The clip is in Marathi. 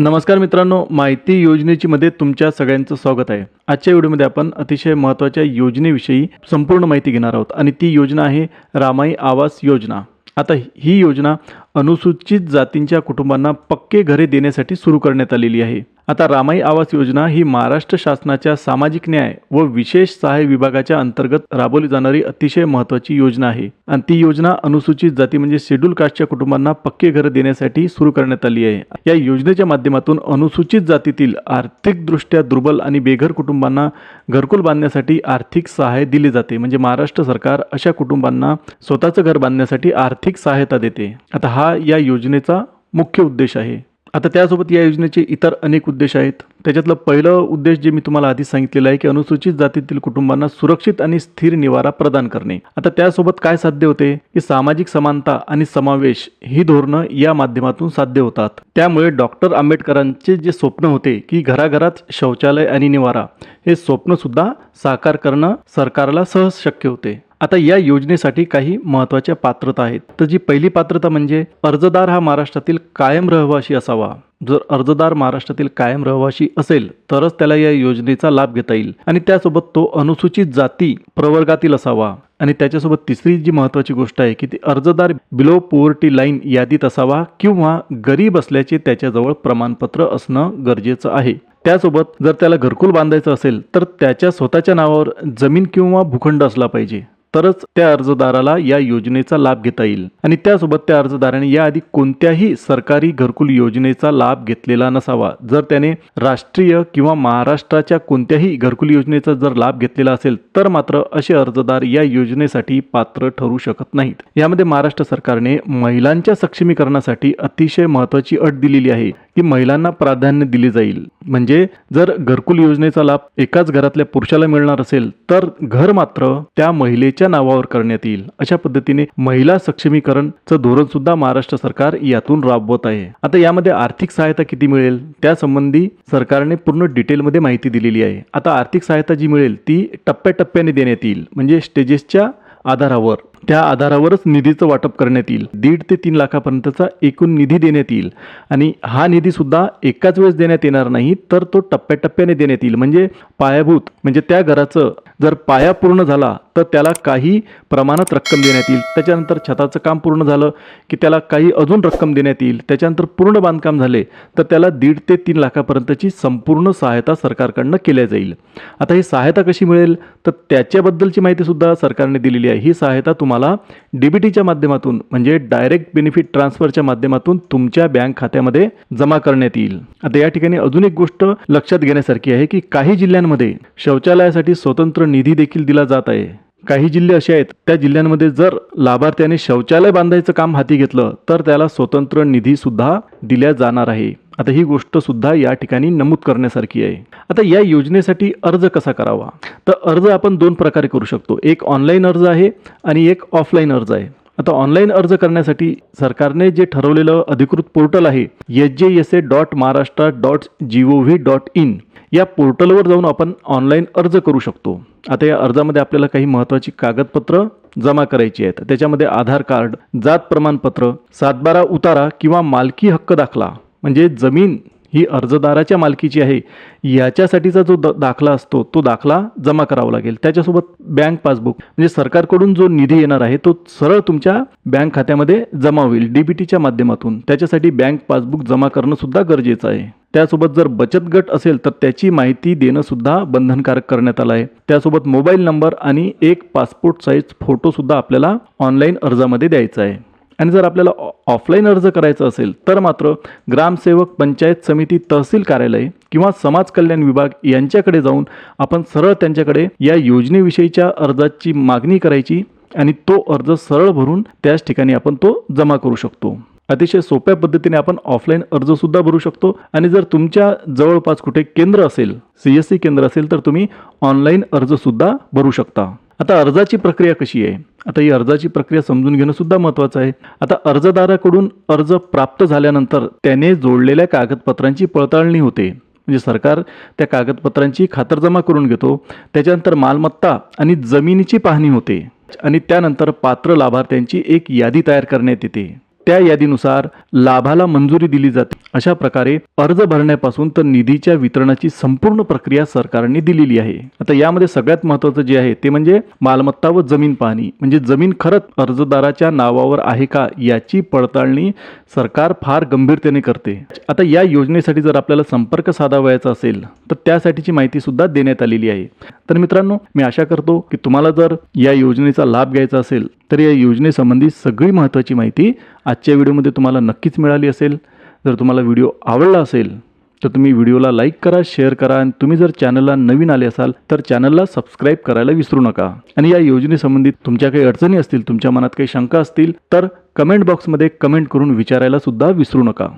नमस्कार मित्रांनो माहिती योजनेची मध्ये तुमच्या सगळ्यांचं स्वागत आहे. आजच्या व्हिडिओमध्ये आपण अतिशय महत्त्वाच्या योजनेविषयी संपूर्ण माहिती घेणार आहोत आणि ती योजना आहे रामाई आवास योजना. आता ही योजना अनुसूचित जातींच्या कुटुंबांना पक्के घरे देण्यासाठी सुरू करण्यात आलेली आहे. आता रामाई आवास योजना ही महाराष्ट्र शासनाच्या सामाजिक न्याय व विशेष सहाय्य विभागाच्या अंतर्गत राबवली जाणारी अतिशय महत्त्वाची योजना आहे. आणि ती योजना अनुसूचित जाती म्हणजे शेड्यूल कास्टच्या कुटुंबांना पक्के घर देण्यासाठी सुरू करण्यात आली आहे. या योजनेच्या माध्यमातून अनुसूचित जातीतील आर्थिकदृष्ट्या दुर्बल आणि बेघर कुटुंबांना घरकुल बांधण्यासाठी आर्थिक सहाय्य दिले जाते. म्हणजे महाराष्ट्र सरकार अशा कुटुंबांना स्वतःचं घर बांधण्यासाठी आर्थिक सहायता देते. आता हा या योजनेचा मुख्य उद्देश आहे. आता त्यासोबत या योजनेचे इतर अनेक उद्देश आहेत. त्याच्यातलं पहिलं उद्देश जे मी तुम्हाला आधी सांगितलेलं आहे की अनुसूचित जातीतील कुटुंबांना सुरक्षित आणि स्थिर निवारा प्रदान करणे. आता त्यासोबत काय साध्य होते? की सामाजिक समानता आणि समावेश ही धोरणं या माध्यमातून साध्य होतात. त्यामुळे डॉक्टर आंबेडकरांचे जे स्वप्न होते की घराघरात शौचालय आणि निवारा हे स्वप्न सुद्धा साकार करणं सरकारला सहज शक्य होते. आता या योजनेसाठी काही महत्त्वाच्या पात्रता आहेत. तर जी पहिली पात्रता म्हणजे अर्जदार हा महाराष्ट्रातील कायम रहिवाशी असावा. जर अर्जदार महाराष्ट्रातील कायम रहिवाशी असेल तरच त्याला या योजनेचा लाभ घेता येईल. आणि त्यासोबत तो अनुसूचित जाती प्रवर्गातील असावा. आणि त्याच्यासोबत तिसरी जी महत्त्वाची गोष्ट आहे की ती अर्जदार बिलो पोवर्टी लाईन यादीत असावा किंवा गरीब असल्याचे त्याच्याजवळ प्रमाणपत्र असणं गरजेचं आहे. त्यासोबत जर त्याला घरकुल बांधायचं असेल तर त्याच्या स्वतःच्या नावावर जमीन किंवा भूखंड असला पाहिजे. तरच त्या अर्जदाराला या योजनेचा लाभ घेता येईल. आणि त्यासोबत त्या अर्जदाराने याआधी कोणत्याही सरकारी घरकुल योजनेचा लाभ घेतलेला नसावा. जर त्याने राष्ट्रीय किंवा महाराष्ट्राच्या कोणत्याही घरकुल योजनेचा जर लाभ घेतलेला असेल तर मात्र असे अर्जदार या योजनेसाठी पात्र ठरू शकत नाहीत. यामध्ये महाराष्ट्र सरकारने महिलांच्या सक्षमीकरणासाठी अतिशय महत्वाची अट दिलेली आहे. की महिलांना प्राधान्य दिली जाईल. म्हणजे जर घरकुल योजनेचा लाभ एकाच घरातल्या पुरुषाला मिळणार असेल तर घर मात्र त्या महिलेच्या नावावर करण्यात येईल. अशा पद्धतीने महिला सक्षमीकरणचं धोरण सुद्धा महाराष्ट्र सरकार यातून राबवत आहे. आता यामध्ये आर्थिक सहायता किती मिळेल? त्यासंबंधी सरकारने पूर्ण डिटेलमध्ये माहिती दिलेली आहे. आता आर्थिक सहायता जी मिळेल ती टप्प्याटप्प्याने देण्यात येईल. म्हणजे स्टेजेसच्या आधारावर. त्या आधारावरच निधीचं वाटप करण्यात येईल. दीड ते तीन लाखापर्यंतचा एकूण निधी देण्यात येईल. आणि हा निधी सुद्धा एकाच वेळेस देण्यात येणार नाही तर तो टप्प्याटप्प्याने देण्यात येईल. म्हणजे पायाभूत म्हणजे त्या घराचं जर पाया पूर्ण झाला तर त्याला काही प्रमाणात रक्कम देण्यात येईल. त्याच्यानंतर छताचं काम पूर्ण झालं की त्याला काही अजून रक्कम देण्यात येईल. त्याच्यानंतर पूर्ण बांधकाम झाले तर त्याला दीड ते तीन लाखापर्यंतची संपूर्ण सहायता सरकारकडनं केल्या जाईल. आता ही सहायता कशी मिळेल? तर त्याच्याबद्दलची माहितीसुद्धा सरकारने दिलेली आहे. ही सहायता तुम्हाला डीबीटीच्या माध्यमातून म्हणजे डायरेक्ट बेनिफिट ट्रान्सफरच्या माध्यमातून तुमच्या बँक खात्यामध्ये जमा करण्यात येईल. आता या ठिकाणी अजून एक गोष्ट लक्षात घेण्यासारखी आहे की काही जिल्ह्यांमध्ये शौचालयासाठी स्वतंत्र निधी देखील दिला जात आहे. काही जिल्हे असे आहेत त्या जिल्ह्यांमध्ये जर लाभार्थ्याने शौचालय बांधायचं काम हाती घेतलं तर त्याला स्वतंत्र निधी सुद्धा दिल्या जाणार आहे. आता ही गोष्ट सुद्धा या ठिकाणी नमूद करण्यासारखी आहे. आता या योजनेसाठी अर्ज कसा करावा? तर अर्ज आपण दोन प्रकारे करू शकतो. एक ऑनलाईन अर्ज आहे आणि एक ऑफलाईन अर्ज आहे. आता ऑनलाईन अर्ज करण्यासाठी सरकारने जे ठरवलेलं अधिकृत पोर्टल आहे H J S A dot Maharashtra dot G O V dot in या पोर्टलवर जाऊन आपण ऑनलाईन अर्ज करू शकतो. आता या अर्जामध्ये आपल्याला काही महत्त्वाची कागदपत्र जमा करायची आहेत. त्याच्यामध्ये आधार कार्ड जात प्रमाणपत्र सातबारा उतारा किंवा मालकी हक्क दाखला. म्हणजे जमीन ही अर्जदाराच्या मालकीची आहे याच्यासाठीचा जो द दाखला असतो तो दाखला जमा करावा लागेल. त्याच्यासोबत बँक पासबुक. म्हणजे सरकारकडून जो निधी येणार आहे तो सरळ तुमच्या बँक खात्यामध्ये जमा होईल डी बी टीच्या माध्यमातून. त्याच्यासाठी बँक पासबुक जमा करणं सुद्धा गरजेचं आहे. त्यासोबत जर बचत गट असेल तर त्याची माहिती देणं सुद्धा बंधनकारक करण्यात आलं आहे. त्यासोबत मोबाईल नंबर आणि एक पासपोर्ट साईज फोटो सुद्धा आपल्याला ऑनलाईन अर्जामध्ये द्यायचा आहे. आणि जर आपल्याला ऑफलाईन अर्ज करायचा असेल तर मात्र ग्रामसेवक पंचायत समिती तहसील कार्यालय किंवा समाज कल्याण विभाग यांच्याकडे जाऊन आपण सरळ त्यांच्याकडे या योजनेविषयीच्या अर्जाची मागणी करायची आणि तो अर्ज सरळ भरून त्याच ठिकाणी आपण तो जमा करू शकतो. अतिशय सोप्या पद्धतीने आपण ऑफलाईन अर्जसुद्धा भरू शकतो आणि जर तुमच्या जवळपास कुठे केंद्र असेल सी एस सी केंद्र असेल तर तुम्ही ऑनलाईन अर्ज सुद्धा भरू शकता. आता अर्जाची प्रक्रिया कशी आहे? आता ही अर्जाची प्रक्रिया समजून घेणं सुद्धा महत्त्वाचं आहे. आता अर्जदाराकडून अर्ज प्राप्त झाल्यानंतर त्याने जोडलेल्या कागदपत्रांची पडताळणी होते. म्हणजे सरकार त्या कागदपत्रांची खातरजमा करून घेतो. त्याच्यानंतर मालमत्ता आणि जमिनीची पाहणी होते. आणि त्यानंतर पात्र लाभार्थ्यांची एक यादी तयार करण्यात येते. त्या यादीनुसार लाभाला मंजुरी दिली जाते. अशा प्रकारे अर्ज भरण्यापासून तर निधीच्या वितरणाची संपूर्ण प्रक्रिया सरकारने दिलेली आहे. आता यामध्ये सगळ्यात महत्वाचं जे आहे ते म्हणजे मालमत्ता व जमीन पाहणी. म्हणजे जमीन खरंच अर्जदाराच्या नावावर आहे का याची पडताळणी सरकार फार गंभीरतेने करते. आता या योजनेसाठी जर आपल्याला संपर्क साधावायचा असेल तर त्यासाठीची माहिती सुद्धा देण्यात आलेली आहे. तर मित्रांनो मी आशा करतो की तुम्हाला जर या योजनेचा लाभ घ्यायचा असेल तर या योजनेसंबंधी सगळी महत्त्वाची माहिती आजच्या व्हिडिओमध्ये तुम्हाला नक्कीच मिळाली असेल. जर तुम्हाला व्हिडिओ आवडला असेल तर तुम्ही व्हिडिओला लाईक करा शेअर करा आणि तुम्ही जर चॅनलला नवीन आले असाल तर चॅनलला सबस्क्राईब करायला विसरू नका. आणि या योजनेसंबंधित तुमच्या काही अडचणी असतील तुमच्या मनात काही शंका असतील तर कमेंट बॉक्समध्ये कमेंट करून विचारायला सुद्धा विसरू नका.